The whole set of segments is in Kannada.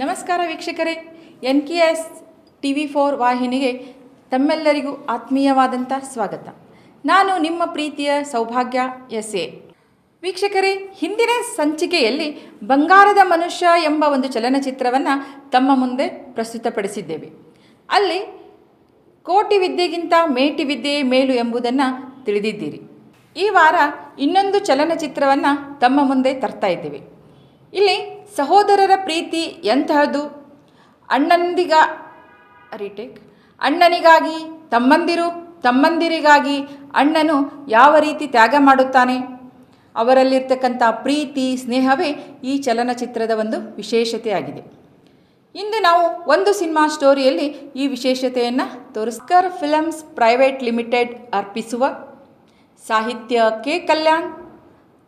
ನಮಸ್ಕಾರ ವೀಕ್ಷಕರೇ, N K S T V four ವಾಹಿನಿಗೆ ತಮ್ಮೆಲ್ಲರಿಗೂ ಆತ್ಮೀಯವಾದಂಥ ಸ್ವಾಗತ. ನಾನು ನಿಮ್ಮ ಪ್ರೀತಿಯ ಸೌಭಾಗ್ಯ ಎಸ್ ಎ ವೀಕ್ಷಕರೇ, ಹಿಂದಿನ ಸಂಚಿಕೆಯಲ್ಲಿ ಬಂಗಾರದ ಮನುಷ್ಯ ಎಂಬ ಒಂದು ಚಲನಚಿತ್ರವನ್ನು ತಮ್ಮ ಮುಂದೆ ಪ್ರಸ್ತುತಪಡಿಸಿದ್ದೇವೆ. ಅಲ್ಲಿ ಕೋಟಿ ವಿದ್ಯೆಗಿಂತ ಮೇಟಿ ವಿದ್ಯೆಯೇ ಮೇಲು ಎಂಬುದನ್ನು ತಿಳಿದಿದ್ದೀರಿ. ಈ ವಾರ ಇನ್ನೊಂದು ಚಲನಚಿತ್ರವನ್ನು ತಮ್ಮ ಮುಂದೆ ತರ್ತಾ ಇದ್ದೇವೆ. ಇಲ್ಲಿ ಸಹೋದರರ ಪ್ರೀತಿ ಎಂತಹದ್ದು ಅಣ್ಣಂದಿಗ ರೀಟೇಕ್ ಅಣ್ಣನಿಗಾಗಿ ತಮ್ಮಂದಿರು, ತಮ್ಮಂದಿರಿಗಾಗಿ ಅಣ್ಣನು ಯಾವ ರೀತಿ ತ್ಯಾಗ ಮಾಡುತ್ತಾನೆ? ಅವರಲ್ಲಿರ್ತಕ್ಕಂಥ ಪ್ರೀತಿ, ಸ್ನೇಹವೇ ಈ ಚಲನಚಿತ್ರದ ಒಂದು ವಿಶೇಷತೆಯಾಗಿದೆ. ಇಂದು ನಾವು ಒಂದು ಸಿನಿಮಾ ಸ್ಟೋರಿಯಲ್ಲಿ ಈ ವಿಶೇಷತೆಯನ್ನು ತೋರಿಸ್ಕರ್ ಫಿಲಮ್ಸ್ ಪ್ರೈವೇಟ್ ಲಿಮಿಟೆಡ್ ಅರ್ಪಿಸುವ ಸಾಹಿತ್ಯ ಕೆ ಕಲ್ಯಾಣ್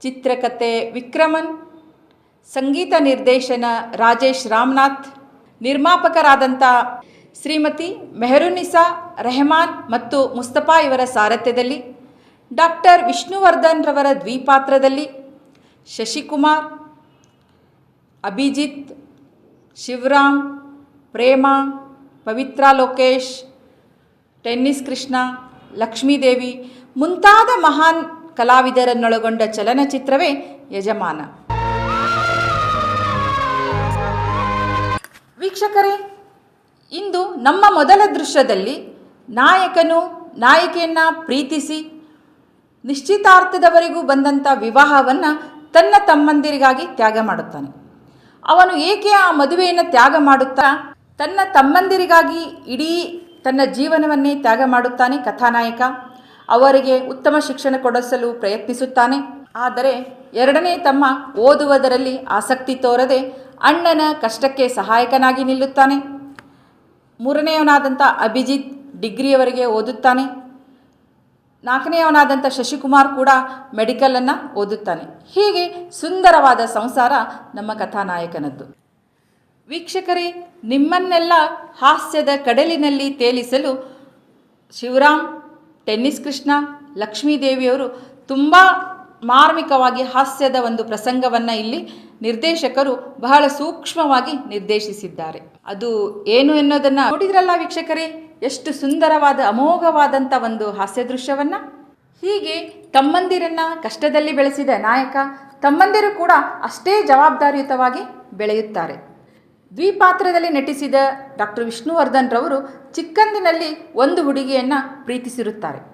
ಚಿತ್ರಕಥೆ ವಿಕ್ರಮನ್ ಸಂಗೀತ ನಿರ್ದೇಶನ ರಾಜೇಶ್ ರಾಮನಾಥ್ ನಿರ್ಮಾಪಕರಾದಂಥ ಶ್ರೀಮತಿ ಮೆಹರುನಿಸಾ ರೆಹಮಾನ್ ಮತ್ತು ಮುಸ್ತಫಾ ಇವರ ಸಾರಥ್ಯದಲ್ಲಿ, ಡಾಕ್ಟರ್ ವಿಷ್ಣುವರ್ಧನ್ ರವರ ದ್ವಿಪಾತ್ರದಲ್ಲಿ ಶಶಿಕುಮಾರ್, ಅಭಿಜಿತ್, ಶಿವರಾಮ್, ಪ್ರೇಮ, ಪವಿತ್ರ ಲೋಕೇಶ್, ಟೆನ್ನಿಸ್ ಕೃಷ್ಣ, ಲಕ್ಷ್ಮೀದೇವಿ ಮುಂತಾದ ಮಹಾನ್ ಕಲಾವಿದರನ್ನೊಳಗೊಂಡ ಚಲನಚಿತ್ರವೇ ಯಜಮಾನ. ವೀಕ್ಷಕರೇ, ಇಂದು ನಮ್ಮ ಮೊದಲ ದೃಶ್ಯದಲ್ಲಿ ನಾಯಕನು ನಾಯಕಿಯನ್ನು ಪ್ರೀತಿಸಿ ನಿಶ್ಚಿತಾರ್ಥದವರೆಗೂ ಬಂದಂಥ ವಿವಾಹವನ್ನು ತನ್ನ ತಮ್ಮಂದಿರಿಗಾಗಿ ತ್ಯಾಗ ಮಾಡುತ್ತಾನೆ. ಅವನು ಏಕೆ ಆ ಮದುವೆಯನ್ನು ತ್ಯಾಗ ಮಾಡುತ್ತಾ, ತನ್ನ ತಮ್ಮಂದಿರಿಗಾಗಿ ಇಡೀ ತನ್ನ ಜೀವನವನ್ನೇ ತ್ಯಾಗ ಮಾಡುತ್ತಾನೆ ಕಥಾನಾಯಕ? ಅವರಿಗೆ ಉತ್ತಮ ಶಿಕ್ಷಣ ಕೊಡಿಸಲು ಪ್ರಯತ್ನಿಸುತ್ತಾನೆ. ಆದರೆ ಎರಡನೇ ತಮ್ಮ ಓದುವುದರಲ್ಲಿ ಆಸಕ್ತಿ ತೋರದೆ ಅಣ್ಣನ ಕಷ್ಟಕ್ಕೆ ಸಹಾಯಕನಾಗಿ ನಿಲ್ಲುತ್ತಾನೆ. ಮೂರನೆಯವನಾದಂಥ ಅಭಿಜಿತ್ ಡಿಗ್ರಿಯವರೆಗೆ ಓದುತ್ತಾನೆ. ನಾಲ್ಕನೆಯವನಾದಂಥ ಶಶಿಕುಮಾರ್ ಕೂಡ ಮೆಡಿಕಲನ್ನು ಓದುತ್ತಾನೆ. ಹೀಗೆ ಸುಂದರವಾದ ಸಂಸಾರ ನಮ್ಮ ಕಥಾನಾಯಕನದ್ದು. ವೀಕ್ಷಕರೇ, ನಿಮ್ಮನ್ನೆಲ್ಲ ಹಾಸ್ಯದ ಕಡಲಿನಲ್ಲಿ ತೇಲಿಸಲು ಶಿವರಾಮ್, ಟೆನ್ನಿಸ್ ಕೃಷ್ಣ, ಲಕ್ಷ್ಮೀದೇವಿಯವರು ತುಂಬ ಮಾರ್ಮಿಕವಾಗಿ ಹಾಸ್ಯದ ಒಂದು ಪ್ರಸಂಗವನ್ನು ಇಲ್ಲಿ ನಿರ್ದೇಶಕರು ಬಹಳ ಸೂಕ್ಷ್ಮವಾಗಿ ನಿರ್ದೇಶಿಸಿದ್ದಾರೆ. ಅದು ಏನು ಎನ್ನುವುದನ್ನು ನೋಡಿದ್ರಲ್ಲ ವೀಕ್ಷಕರೇ? ಎಷ್ಟು ಸುಂದರವಾದ ಅಮೋಘವಾದಂಥ ಒಂದು ಹಾಸ್ಯ ದೃಶ್ಯವನ್ನು. ಹೀಗೆ ತಮ್ಮಂದಿರನ್ನ ಕಷ್ಟದಲ್ಲಿ ಬೆಳೆಸಿದ ನಾಯಕ ತಮ್ಮಂದಿರು ಕೂಡ ಅಷ್ಟೇ ಜವಾಬ್ದಾರಿಯುತವಾಗಿ ಬೆಳೆಯುತ್ತಾರೆ. ದ್ವಿಪಾತ್ರದಲ್ಲಿ ನಟಿಸಿದ ಡಾಕ್ಟರ್ ವಿಷ್ಣುವರ್ಧನ್ ರವರು ಚಿಕ್ಕಂದಿನಲ್ಲಿ ಒಂದು ಹುಡುಗಿಯನ್ನು ಪ್ರೀತಿಸಿರುತ್ತಾರೆ.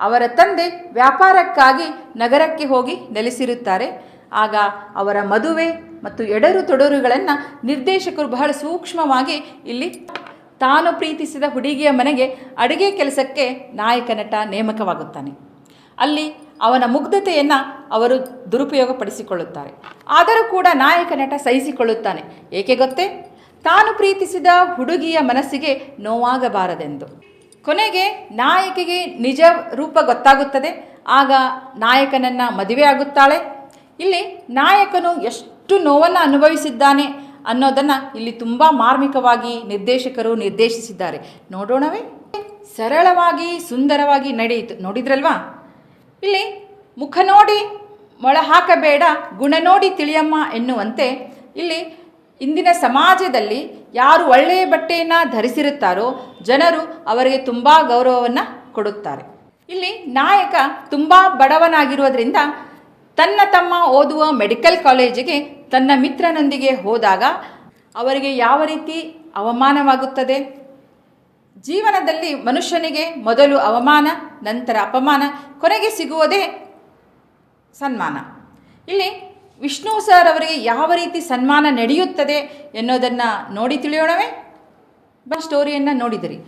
ಅವರ ತಂದೆ ವ್ಯಾಪಾರಕ್ಕಾಗಿ ನಗರಕ್ಕೆ ಹೋಗಿ ನೆಲೆಸಿರುತ್ತಾರೆ. ಆಗ ಅವರ ಮದುವೆ ಮತ್ತು ಎಡರು ತೊಡರುಗಳನ್ನು ನಿರ್ದೇಶಕರು ಬಹಳ ಸೂಕ್ಷ್ಮವಾಗಿ ಇಲ್ಲಿ ತಾನು ಪ್ರೀತಿಸಿದ ಹುಡುಗಿಯ ಮನೆಗೆ ಅಡುಗೆ ಕೆಲಸಕ್ಕೆ ನಾಯಕ ನಟ ನೇಮಕವಾಗುತ್ತಾನೆ. ಅಲ್ಲಿ ಅವನ ಮುಗ್ಧತೆಯನ್ನು ಅವರು ದುರುಪಯೋಗಪಡಿಸಿಕೊಳ್ಳುತ್ತಾರೆ. ಆದರೂ ಕೂಡ ನಾಯಕ ನಟ ಸಹಿಸಿಕೊಳ್ಳುತ್ತಾನೆ. ಏಕೆ ಗೊತ್ತೇ? ತಾನು ಪ್ರೀತಿಸಿದ ಹುಡುಗಿಯ ಮನಸ್ಸಿಗೆ ನೋವಾಗಬಾರದೆಂದು. ಕೊನೆಗೆ ನಾಯಕಿಗೆ ನಿಜ ರೂಪ ಗೊತ್ತಾಗುತ್ತದೆ. ಆಗ ನಾಯಕನನ್ನು ಮದುವೆ ಆಗುತ್ತಾಳೆ. ಇಲ್ಲಿ ನಾಯಕನು ಎಷ್ಟು ನೋವನ್ನು ಅನುಭವಿಸಿದ್ದಾನೆ ಅನ್ನೋದನ್ನು ಇಲ್ಲಿ ತುಂಬ ಮಾರ್ಮಿಕವಾಗಿ ನಿರ್ದೇಶಕರು ನಿರ್ದೇಶಿಸಿದ್ದಾರೆ. ನೋಡೋಣವೇ. ಸರಳವಾಗಿ, ಸುಂದರವಾಗಿ ನಡೆಯಿತು. ನೋಡಿದ್ರಲ್ವಾ? ಇಲ್ಲಿ ಮುಖ ನೋಡಿ ಮೊಳ ಹಾಕಬೇಡ, ಗುಣ ನೋಡಿ ತಿಳಿಯಮ್ಮ ಎನ್ನುವಂತೆ ಇಲ್ಲಿ ಇಂದಿನ ಸಮಾಜದಲ್ಲಿ ಯಾರು ಒಳ್ಳೆಯ ಬಟ್ಟೆಯನ್ನು ಧರಿಸಿರುತ್ತಾರೋ ಜನರು ಅವರಿಗೆ ತುಂಬ ಗೌರವವನ್ನು ಕೊಡುತ್ತಾರೆ. ಇಲ್ಲಿ ನಾಯಕ ತುಂಬ ಬಡವನಾಗಿರುವುದರಿಂದ ತನ್ನ ತಮ್ಮ ಓದುವ ಮೆಡಿಕಲ್ ಕಾಲೇಜಿಗೆ ತನ್ನ ಮಿತ್ರನೊಂದಿಗೆ ಹೋದಾಗ ಅವರಿಗೆ ಯಾವ ರೀತಿ ಅವಮಾನವಾಗುತ್ತದೆ? ಜೀವನದಲ್ಲಿ ಮನುಷ್ಯನಿಗೆ ಮೊದಲು ಅವಮಾನ, ನಂತರ ಅಪಮಾನ, ಕೊನೆಗೆ ಸಿಗುವುದೇ ಸನ್ಮಾನ. ಇಲ್ಲಿ ವಿಷ್ಣು ಸರ್ ಅವರಿಗೆ ಯಾವ ರೀತಿ ಸನ್ಮಾನ ನಡೆಯುತ್ತದೆ ಎನ್ನುವುದನ್ನು ನೋಡಿ ತಿಳಿಯೋಣವೇ? ಬ ಸ್ಟೋರಿಯನ್ನು ನೋಡಿದಿರಿ.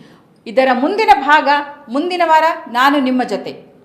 ಇದರ ಮುಂದಿನ ಭಾಗ ಮುಂದಿನ ವಾರ ನಾನು ನಿಮ್ಮ ಜೊತೆ.